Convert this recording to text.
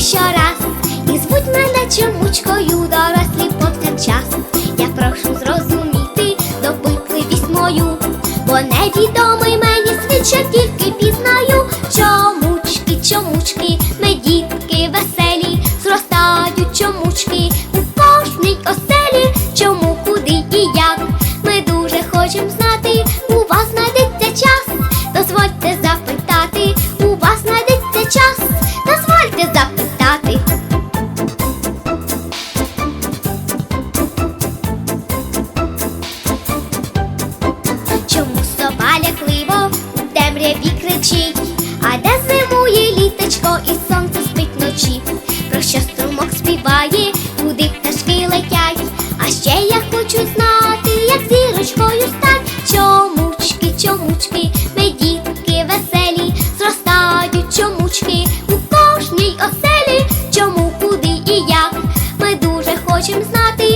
щораз. І звуть мене чомучкою дорослі повсякчас Я прошу зрозуміти допитливість мою Бо невідомий мені світ тільки пізнаю. Чомучки, чомучки, ми дітки веселі знати У вас знайдеться час, дозвольте запитати У вас знайдеться час, дозвольте запитати Чому сова лякливо у темряві кричить, а де зимує літочко і сонце спить вночі? Про що струмок співає, куди пташки летять? А ще я хочу знати, як зірочкою стать. Чомучки, чомучки, ми дітки веселі, зростають чомучки у кожній оселі. Чому, куди і як? Ми дуже хочемо знати,